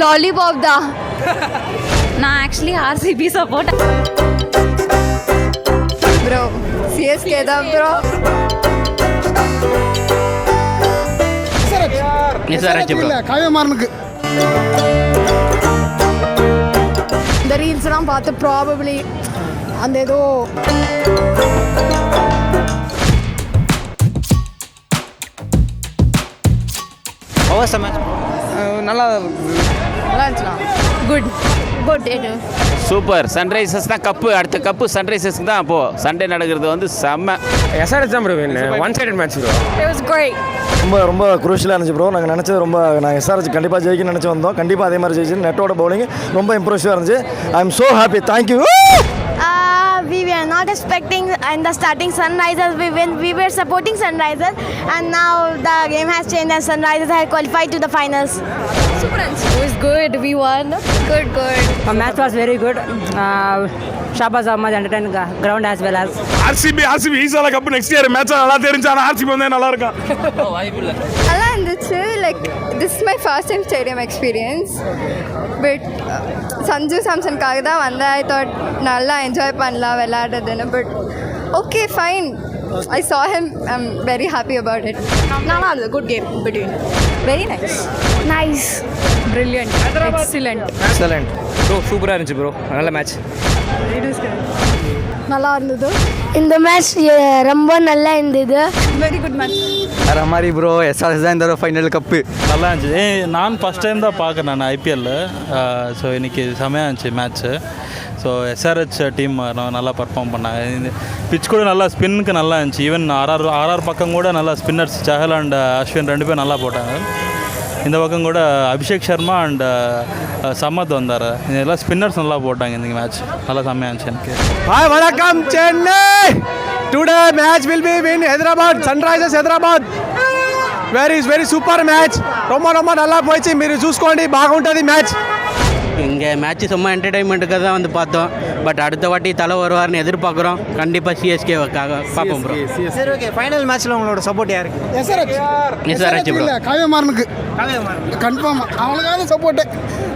Lollipop தான் நான் actually RCB support bro CSK தான் ப்ரோ காயமாறனுக்கு இந்த ரீல்ஸ்லாம் பார்த்து ப்ராபப்ளி அந்த ஏதோ ஹவர்ஸ் மேட்ச் நல்லா இருந்துச்சுண்ணா குட் குட் சூப்பர் சன்ரைசர்ஸ் தான் கப்பு அடுத்த கப்பு சன்ரைசர்ஸ்க்கு தான் அப்போது சண்டே நடக்கிறது வந்து செம்ம எஸ்ஆர்எஸ் தான் bro one sided match bro it was great ரொம்ப ரொம்ப குரூஷியலாக இருந்துச்சு ப்ரோ நாங்கள் நினச்சது ரொம்ப நாங்கள் எஸ்ஆர்ஹெச் கண்டிப்பாக ஜெயிக்கணும்னு நினச்சி வந்தோம். கண்டிப்பாக அதே மாதிரி ஜெயிச்சு நெட்டோட பவுலிங் ரொம்ப இம்ப்ரெசிவாக இருந்துச்சு. I am so happy thank you we were not expecting in the starting Sunrisers. We, win, we were supporting Sunrisers and now the game has changed and Sunrisers have qualified to the finals. Super! It was good. We won. Good, good. The match was very good. Uh, Shabaz Ahmad entertained ground as well as. RCB, RCB, he's like up next year. Match, Allah, there is an RCB, and Allah, இருந்துச்சு like this my first time stadium experience but Sanju சாம்சனுக்காக தான் வந்தேன். I thought நல்லா enjoy பண்ணலாம் விளையாடுறதுன்னு. But okay fine I saw him I am very happy about it நல்லா இருந்தது. Good game between very nice Nice. Brilliant excellent excellent bro சூப்பராக இருந்துச்சு bro நல்ல match நல்லா இருந்தது இந்த மேட்ச் ரொம்ப நல்லா இருந்தது. வெரி குட் மேட்ச் வேறு மாதிரி ப்ரோ எஸ்ஆர்எஸ் தான் இந்த ஃபைனல் கப்பு நல்லா இருந்துச்சு. ஏ நான் ஃபஸ்ட் டைம் தான் பார்க்குறேன் நான் ஐபிஎல்லில் ஸோ இன்றைக்கி செமையாக இருந்துச்சு மேட்ச்சு ஸோ எஸ்ஆர்ஹெச் டீம் நல்லா பர்ஃபார்ம் பண்ணாங்க. பிச் கூட நல்லா ஸ்பின்னுக்கு நல்லா இருந்துச்சு. ஈவன் ஆர்ஆர் ஆர்ஆர் பக்கம் கூட நல்லா ஸ்பின்னர்ஸ் சஹல் அண்ட் அஸ்வின் ரெண்டு பேரும் நல்லா போட்டாங்க. இந்த பக்கம் கூட அபிஷேக் சர்மா அண்ட் சம்மத் வந்தார் இதெல்லாம் ஸ்பின்னர்ஸ் நல்லா போட்டாங்க இந்த மேட்ச் நல்லா செம்மையாக இருந்துச்சு எனக்கு ஹாய் வணக்கம் Chennai today match will be win Hyderabad Sunrisers Hyderabad very very super match ரொம்ப ரொம்ப நல்லா போயிடுச்சு మీరు చూసుకోండి బాగుంటుంది మ్యాచ్ இங்கே மேட்ச் சும்மா என்டர்டைன்மெண்ட்டுக்கு தான் வந்து பார்த்தோம் பட் அடுத்த வாட்டி தலை வருவார்னு எதிர்பார்க்குறோம். கண்டிப்பாக சிஎஸ்கேவுக்காக பார்ப்போம் ப்ரோ சரி ஓகே ஃபைனல் மேட்ச்ல உங்களோட சப்போர்ட் யாருக்கு எஸ்ஆர்ஹெச் ப்ரோ காயமாறனுக்கு கன்ஃபார்ம் அவங்களுக்காக சப்போர்ட்டு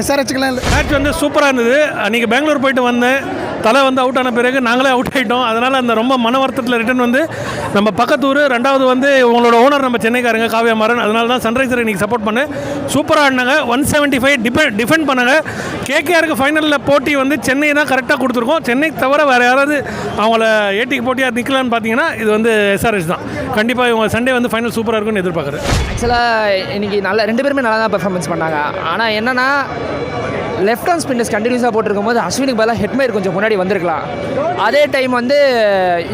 எஸ்ஆர்ஹெச்சுக்கெல்லாம் இல்லை. மேட்ச் வந்து சூப்பராக இருந்தது. அன்றைக்கி பெங்களூர் போயிட்டு வந்தேன். தலை வந்து அவுட் ஆன பிறகு நாங்களே அவுட் ஆகிட்டோம் அதனால் அந்த ரொம்ப மன வருத்தத்தில் ரிட்டர்ன் வந்து நம்ம பக்கத்தூர் ரெண்டாவது வந்து உங்களோட ஓனர் நம்ம சென்னைக்காரங்க காவியா மாறன். அதனால தான் சன்ரைசர் இன்றைக்கி சப்போர்ட் பண்ணு சூப்பராக ஆடினாங்க. One seventy five defe defend பண்ணாங்க கேகேஆருக்கு ஃபைனலில் போட்டி வந்து சென்னை தான் கரெக்டாக கொடுத்துருக்கோம். சென்னை தவிர வேறு யாராவது அவங்கள ஏடிக்கு போட்டியாக நிற்கலான்னு பார்த்தீங்கன்னா இது வந்து எஸ்ஆர்எஸ் தான். கண்டிப்பாக இவங்க சண்டே வந்து ஃபைனல் சூப்பராக இருக்கும்னு எதிர்பார்க்குறேன். ஆக்சுவலாக இன்றைக்கி நல்லா ரெண்டு பேருமே நல்லா தான் பெர்ஃபார்மன்ஸ் பண்ணாங்க. ஆனால் என்னென்னா லெஃப்ட் ஹேண்ட் ஸ்பின்னர்ஸ் கண்டினியூஸாக போட்டிருக்கும் போது அஸ்வினுக்கு பதிலாக ஹெட்மேர் கொஞ்சம் முன்னாடி வந்திருக்கலாம். அதே டைம் வந்து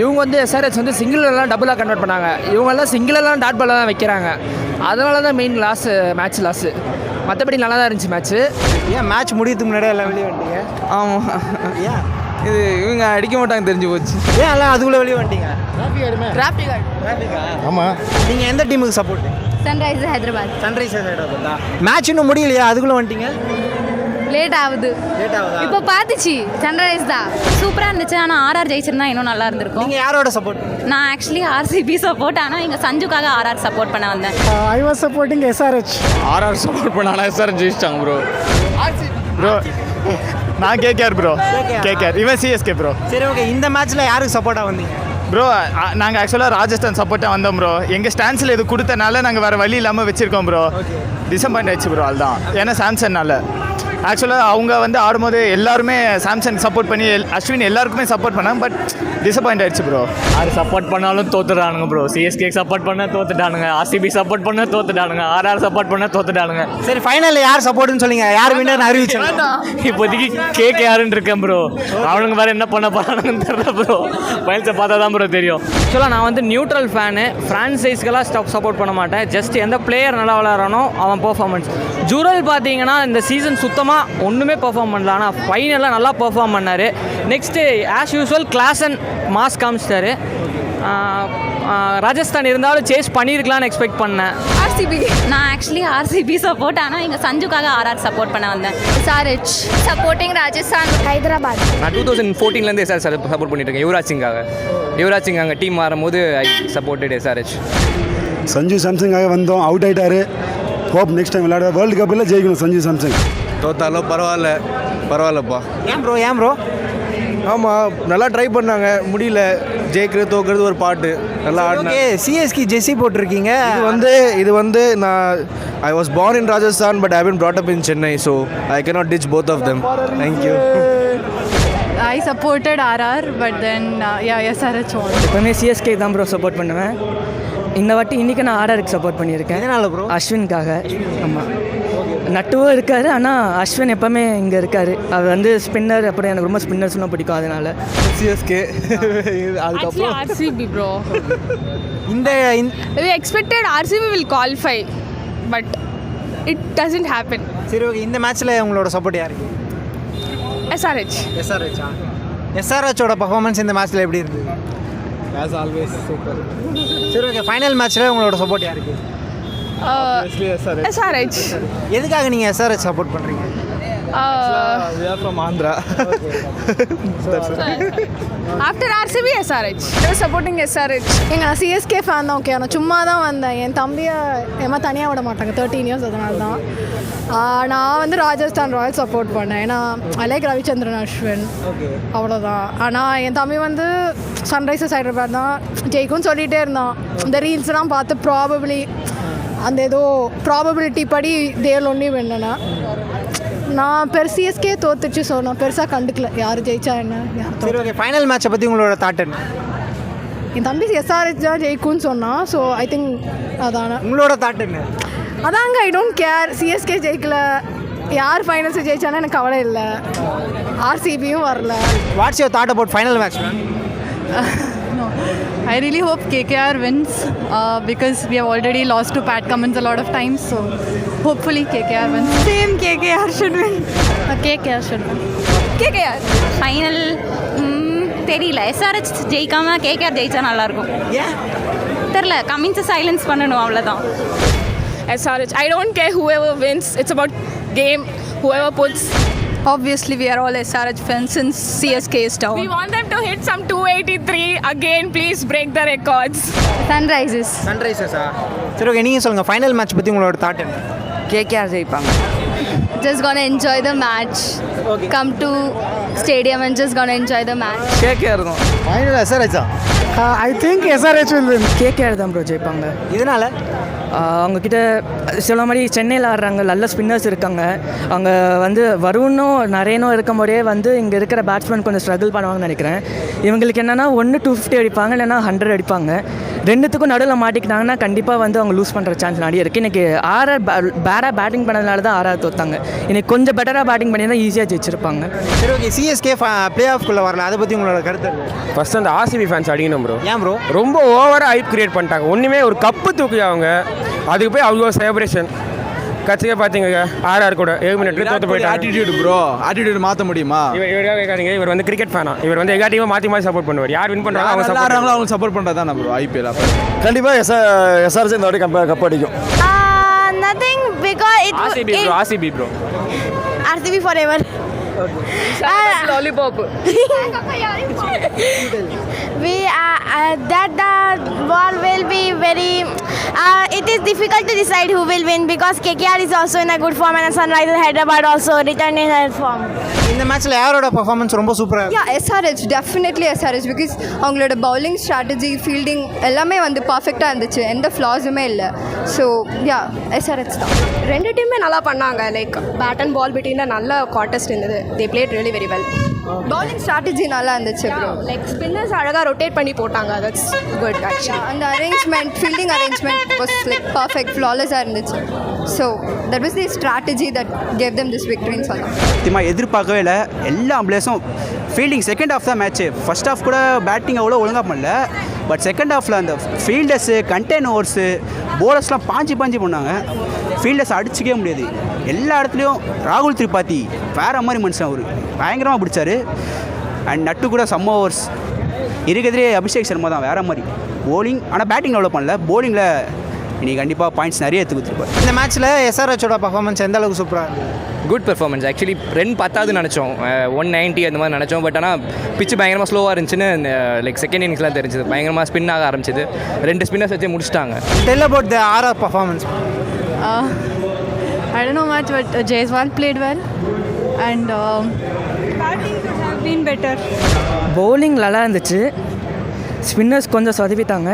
இவங்க வந்து எஸ்ஆர்ஹெச் வந்து சிங்கிளெல்லாம் டபுளாக கன்வெர்ட் பண்ணாங்க. இவங்கெல்லாம் சிங்கிளெல்லாம் டாட் பாலாக தான் வைக்கிறாங்க. அதனால தான் மெயின் லாஸ் மேட்ச் லாஸு மற்றபடி நல்லா தான் இருந்துச்சு மேட்ச்சு ஏன் மேட்ச் முடியறதுக்கு முன்னாடியே எல்லாம் வெளியே வந்துட்டீங்க? ஆமாம் ஏன்? இது இவங்க அடிக்க மாட்டாங்க தெரிஞ்சு போச்சு. ஏன் எல்லாம் அதுக்குள்ளே வெளியே வந்துட்டீங்க? டிராஃப்டிக் ஆமாம் நீங்கள் எந்த டீமுக்கு சப்போர்ட் சன்ரைசர்ஸ் ஹைதராபாத் சன்ரைசர்ஸ் ஹைதராபாத்தா மேட்ச் இன்னும் முடியலையா? அதுக்குள்ளே வந்துட்டீங்க? லேட் ஆகுது இப்போ பார்த்துச்சு சன்ரைஸ் தான். சூப்பராக இருந்துச்சு ஆனால் ஆர்ஆர் ஜெயிச்சிருந்தா இன்னும் நல்லா இருந்திருக்கும். நீங்கள் யாரோட சப்போர்ட் நான் ஆக்சுவலி ஆர்சிபி சப்போர்ட் ஆனால் இங்கே சஞ்சுக்காக ஆர்ஆர் சப்போர்ட் பண்ண வந்தேன். I was supporting SRH RR support பண்ணாலும் எஸ்ஆர் ஜெயிச்சிட்டாங்க ப்ரோ ப்ரோ நான் கேகேஆர் ப்ரோ கேகேஆர் இவன் சிஎஸ்கே ப்ரோ சரி ஓகே இந்த மேட்ச்சில் யாருக்கு சப்போர்ட்டாக வந்தீங்க? ப்ரோ நாங்கள் ஆக்சுவலாக ராஜஸ்தான் சப்போர்ட்டாக வந்தோம் ப்ரோ எங்கள் ஸ்டான்ஸில் இது கொடுத்தனால நாங்கள் வேறு வழி இல்லாமல் வச்சுருக்கோம் ப்ரோ டிசப்பாயிண்ட் ஆயிடுச்சு ப்ரோ அதுதான் ஏன்னா சாம்சங்னால ஆக்சுவலாக அவங்க வந்து ஆடும்போது எல்லாருமே சாம்சங் சப்போர்ட் பண்ணி அஸ்வின் எல்லாருக்குமே சப்போர்ட் பண்ணாங்க பட் டிசப்பாயிண்ட் ஆயிடுச்சு ப்ரோ யார் சப்போர்ட் பண்ணாலும் தோத்துட்டானுங்க ப்ரோ சிஎஸ்கே சப்போர்ட் பண்ண தோத்துட்டானுங்க. ஆர்சிபி சப்போர்ட் பண்ண தோத்துட்டானுங்க. ஆர்ஆர் சப்போர்ட் பண்ண தோத்துட்டானுங்க. சரி ஃபைனலில் யார் சப்போர்ட்னு சொல்லுங்க. யார் வின்னர் அறிவிச்சாங்க இப்போதைக்கு கேகே யாருன்னு இருக்கேன் ப்ரோ அவனுங்க வேற என்ன பண்ண போறானுங்கன்னு தெரியல ப்ரோ பயல்ஸை பார்த்தா தான் ப்ரோ தெரியும். ஆக்சுவலாக நான் வந்து நியூட்ரல் ஃபேனு ஃப்ரான்சைஸ்க்கெல்லாம் ஸ்டாப் சப்போர்ட் பண்ண மாட்டேன். ஜஸ்ட் எந்த பிளேயர் நல்லா விளாட்றானோ அவன் பெர்ஃபார்மன்ஸ் ஜூரல் பார்த்தீங்கன்னா இந்த சீசன் சுத்தமாக ஒன்றுமே பெர்ஃபார்ம் பண்ணல. ஆனால் ஃபைனலாக நல்லா பெர்ஃபார்ம் பண்ணார். Next as usual class and mass காமிச்சிட்டாரு. Rajasthan இருந்தாலும் சேஸ் பண்ணியிருக்கலாம்னு எக்ஸ்பெக்ட் பண்ணேன். ஆர்சிபி நான் ஆக்சுவலி ஆர்சிபி சப்போர்ட் ஆனால் இங்கே சஞ்சுக்காக ஆர்ஆர் சப்போர்ட் பண்ண வந்தேன். SRH supporting Rajasthan. Hyderabad. நான் டூ தௌசண்ட் ஃபோர்டீன்லேருந்து எஸ்ஆர் சப்போர்ட் பண்ணிட்டு இருக்கேன் யுவராஜ் சிங்காக. யுவராஜ் சிங் அங்கே டீம் மாறும்போது ஐ சப்போர்ட்டட் எஸ்ஆர்ஹெச் சஞ்சு சாம்சங்காக வந்தோம். அவுட் ஆயிட்டாரு. ஹோப் நெக்ஸ்ட் டைம் விளையாட வேர்ல்டு கப்பில் ஜெயிக்கணும் சஞ்சு சாம்சங். தோத்தாலும் பரவாயில்ல. பரவாயில்லப்பா. ஏன் ப்ரோ ஏன் ப்ரோ ஆமாம் நல்லா ட்ரை பண்ணாங்க. முடியல. ஜெயிக்கிறது தோக்குறது ஒரு பாட்டு. நல்லா ஓகே சிஎஸ்கி ஜெர்சி போட்டிருக்கீங்க. இது வந்து இது வந்து நான் I was born in Rajasthan but I been brought up in Chennai so I cannot ditch both of them. Thank you I supported RR but then yeah SRH one எப்போவுமே CSK தான் bro support பண்ணுவேன். இந்த வாட்டி இன்றைக்கி நான் ஆர்ஆருக்கு support பண்ணியிருக்கேன். எதனால bro அஸ்வின்காக. ஆமாம் நட்டுவும் இருக்காரு ஆனால் அஸ்வின் எப்போவுமே இங்கே இருக்கார். அவர் வந்து ஸ்பின்னர் அப்புறம் எனக்கு ரொம்ப ஸ்பின்னர்ஸ்லாம் பிடிக்கும் அதனால. சிஎஸ்கே அதுக்கப்புறம் ஆர்சிபி ப்ரோ இந்த we expected RCB will qualify but it doesn't happen. சரி ஓகே இந்த மேட்ச்சில் உங்களோட சப்போர்ட் யாருக்கு SRH எஸ்ஆர்ஹெச்சா எஸ்ஆர்ஹெச்சோட பர்ஃபார்மன்ஸ் இந்த மேட்ச்சில் எப்படி இருந்தது? ஆஸ் ஆல்வேஸ் சூப்பர் சரி ஓகே ஃபைனல் மேட்ச்சில் உங்களோட சப்போர்ட் யாருக்கு? SRH எதுக்காக நீங்கள் எஸ்ஆர்ஹெச் சப்போர்ட் பண்ணுறீங்க after RCB SRH supporting SRH எங்க நான் சிஎஸ்கே ஃபேன் தான் ஓகே நான் சும்மா தான் வந்தேன். என் தம்பியை ஏமா தனியாக விட மாட்டாங்க. தேர்ட்டீன் இயர்ஸ் அதனால தான். நான் வந்து ராஜஸ்தான் ராயல் சப்போர்ட் பண்ணேன். ஏன்னா ஐ லைக் ரவிச்சந்திரன் அஸ்வின். அவ்வளோதான் ஆனால் என் தம்பி வந்து சன்ரைசர்ஸ் ஹைதராபாத் தான். ஜெயிக்கும்னு சொல்லிகிட்டே இருந்தான். இந்த ரீல்ஸ்லாம் பார்த்து ப்ராபபிளி அந்த ஏதோ ப்ராபபிலிட்டி படி தேல் ஒன்றி வேணுனா நான் பெரு சிஎஸ்கே தோத்துச்சு ஸோ நான் பெருசாக கண்டுக்கல. யார் ஜெயிச்சா என்ன? சரி ஓகே ஃபைனல் மேட்சை பற்றி உங்களோட தாட் என்ன? என் தம்பி எஸ்ஆர்ஹெச் தான் ஜெயிக்கும்னு சொன்னான் ஸோ ஐ திங்க் அதான. உங்களோட தாட் என்ன? அதாங்க ஐ டோன்ட் கேர் சிஎஸ்கே ஜெயிக்கல. யார் ஃபைனல்ஸ் ஜெயிச்சாலும் எனக்கு கவலை இல்லை. ஆர்சிபியும் வரல. What's your thought about final match I really hope KKR wins uh, because we have already lost to Pat Cummins a lot of times. So hopefully KKR wins. Same KKR should win. Uh, KKR should win. KKR final தெரியல SRH ஜெயிக்காம KKR ஜெயிச்சா நல்லாயிருக்கும் ஏன் தெரில கமின்ஸை silence பண்ணணும் அவ்வளோதான் SRH I don't care whoever wins it's about game whoever puts Obviously, we are all SRH fans since CSK is down. we want them to hit some 283 again please break the records. Sunrises. சன்ரைசர்ஸா சரி okay நீங்கள் சொல்லுங்கள் final match பற்றி உங்களோட thought என்ன? KKR ஜெயிப்பாங்க. Just gonna enjoy the match. Come to stadium and just gonna enjoy the match. KKR தான். Final எஸ்ஆர்ஹெச்சா I think SRH will win KKR தான் ப்ரோ ஜெயிப்பாங்க. இதனால? அவங்கக்கிட்ட சில மாதிரி சென்னையில் ஆடுறாங்க நல்ல ஸ்பின்னர்ஸ் இருக்காங்க. அவங்க வந்து வருணும் நிறையனும் இருக்கும் போதே வந்து இங்கே இருக்கிற பேட்ஸ்மேன் கொஞ்சம் ஸ்ட்ரகிள் பண்ணுவாங்கன்னு நினைக்கிறேன். இவங்களுக்கு என்னென்னா ஒன்று டூ ஃபிஃப்டி அடிப்பாங்க இல்லைன்னா ஹண்ட்ரட் அடிப்பாங்க. ரெண்டுத்துக்கும் நடுவில் மாட்டிக்கிட்டாங்கன்னா கண்டிப்பாக வந்து அவங்க லூஸ் பண்ணுற சான்ஸ் நிறைய இருக்குது இன்றைக்கி ஆர்ஆர் பேடாக பேட்டிங் பண்ணதுனால தான் ஆர்ஆர் தோத்தாங்க. இன்னைக்கு கொஞ்சம் பெட்டராக பேட்டிங் பண்ணி தான் ஈஸியாக ஜெயிச்சிருப்பாங்க. சரி ஓகே சிஎஸ்கே ப்ளே ஆஃப்குள்ளே வரல. அதை பற்றி உங்களோட கருத்து என்ன? ஃபர்ஸ்ட் அந்த ஆர்சிபி ஃபேன்ஸ் அடிக்கணும் ப்ரோ ஏன் ப்ரோ ரொம்ப ஓவராக ஹைப் கிரியேட் பண்ணிட்டாங்க. ஒன்றுமே ஒரு கப்பு தூக்கி அவங்க. அதுக்கு போய் அவ்வளோ செலிப்ரேஷன் கட்சியாக பார்த்தீங்க ஆர்ஆர் கூட ஏழு மினிட் தோத்து போயிட்டாங்க ஆட்டிடியூட் ப்ரோ ஆட்டிடியூட் மாற்ற முடியுமா? இவர் இவராக கேட்காதீங்க இவர் வந்து கிரிக்கெட் ஃபேனா இவர் வந்து எல்லா டீமும் மாற்றி மாற்றி சப்போர்ட் பண்ணுவார். யார் வின் பண்ணுறாங்க அவங்க சப்போர்ட் ஆடுறாங்களோ அவங்க சப்போர்ட் பண்ணுறது தான் ப்ரோ ஐபிஎல் அப்போ. கண்டிப்பாக எஸ் எஸ்ஆர்ஹெச் இந்த வாட்டி கம்ப கப் அடிக்கும். Nothing because it, RCB bro RCB bro RCB forever. lollipop. we uh, uh, that the ball will be very. Uh, it is difficult to decide who will win because KKR is also in a good form and Sunrisers Hyderabad also returned in their form. இந்த மேட்ச்சில் யாரோட performance ரொம்ப சூப்பராக yeah SRH definitely SRH because அவங்களோட bowling strategy fielding எல்லாமே வந்து பர்ஃபெக்டாக இருந்துச்சு. எந்த ஃப்ளாஸுமே இல்லை. ஸோ யா எஸ்ஆர்ஹெச் தான். ரெண்டு டீமே நல்லா பண்ணாங்க. Like bat and ball between நல்ல காட்டஸ்ட் இருந்தது. They played really very well bowling strategy நல்லா இருந்துச்சு ப்ரோ லைக் ஸ்பின்னர்ஸ் அழகாக ரொட்டேட் பண்ணி போட்டாங்க. தட்ஸ் குட் ஆக்சுவலி அந்த arrangement fielding arrangement was like perfect ஃப்ளாலஸாக இருந்துச்சு. So that was the strategy that gave them this விக்டரின்னு சொல்லலாம் சத்தியமாக எதிர்பார்க்கவே இல்லை. எல்லா பிளேஸும் ஃபீல்டிங் செகண்ட் ஹாஃப் தான் மேட்ச்சு ஃபர்ஸ்ட் ஹாஃப் கூட பேட்டிங் அவ்வளோ ஒழுங்காக பண்ணல. பட் செகண்ட் ஹாஃபில் அந்த ஃபீல்டர்ஸு கண்டெயின் ஓவர்ஸு போலர்ஸ்லாம் பாஞ்சு பாஞ்சு பண்ணாங்க. ஃபீல்டர்ஸ் அடிச்சிக்கவே முடியாது. எல்லா இடத்துலையும் ராகுல் திரிபாதி வேறு மாதிரி மனுஷன் அவர். பயங்கரமாக பிடிச்சாரு. அண்ட் நட்டு கூட சம் ஓவர்ஸ் இருக்கிறதுலே அபிஷேக் சர்மா தான் வேற மாதிரி. போலிங் ஆனால் பேட்டிங் டெவலப் பண்ணல. போலிங்கில் இன்னைக்கு கண்டிப்பாக பாயிண்ட்ஸ் நிறைய எடுத்து கொடுத்துருப்பாரு. இந்த மேட்ச்சில் எஸ்ஆர்ஹெச்சோட பர்ஃபார்மன்ஸ் எந்த அளவுக்கு சூப்பராக குட் பெர்ஃபார்மன்ஸ் ஆக்சுவலி ரன் பத்தாவது நினச்சோம். ஒன் நைன்ட்டி அந்த மாதிரி நினச்சோம். பட் ஆனால் பிச்சு பயங்கரமாக ஸ்லோவாக இருந்துச்சுன்னு லைக் செகண்ட் இன்னிங்ஸ்லாம் தெரிஞ்சது. பயங்கரமாக ஸ்பின் ஆக ஆரம்பிச்சது. ரெண்டு ஸ்பின்னர்ஸ் வச்சு முடிச்சிட்டாங்க. Tell about the RR performance I don't know much, but uh, Jaiswal played well. And um, batting could have been better. Bowling நல்லா இருந்துச்சு. ஸ்பின்னர்ஸ் கொஞ்சம் சொதப்பிட்டாங்க.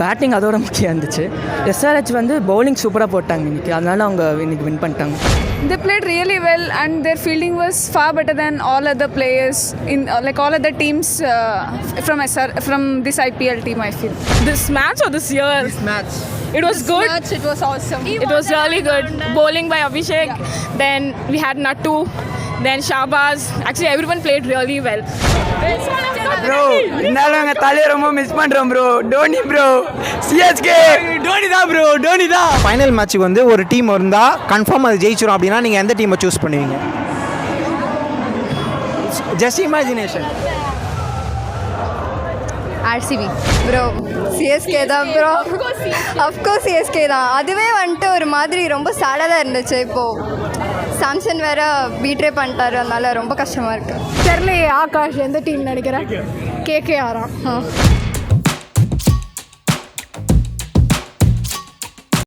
பேட்டிங் அதோட முக்கியம் இருந்துச்சு எஸ்ஆர்ஹெச் வந்து பவுலிங் சூப்பராக போட்டாங்க இன்னைக்கு அதனால அவங்க இன்னைக்கு வின் பண்ணிட்டாங்க they played really well, and their fielding was far better than all other players in uh, like all other teams uh, from SR from this IPL team. I feel this match or this year. This match. It was good. Match, it was awesome. It was really good. Bowling by Abhishek. Then we had Nattu. Then Shahbaz. Actually, everyone played really well. Bro இருந்தாலும் எங்கள் தலையை ரொம்ப miss பண்ணுறோம் bro Dhoni bro CSK Dhoni தான் bro Dhoni தான் final மேட்ச்சுக்கு வந்து ஒரு டீம் இருந்தால் கன்ஃபார்ம் அது ஜெயிச்சிரும் அப்படின்னா நீங்கள் எந்த டீமை சூஸ் பண்ணுவீங்க just imagination RCB bro CSK தான் ப்ரோ அஃப்கோர்ஸ் சிஎஸ்கே தான். அதுவே வந்துட்டு ஒரு மாதிரி ரொம்ப சேடாக தான் இருந்துச்சு. இப்போது சாம்சன் வேற பீட்ரே பண்ணிட்டாரு. அதனால ரொம்ப கஷ்டமாக இருக்குது தெரியலையே ஆகாஷ் எந்த டீம் நினைக்கிறேன் கேகே ஆறாம்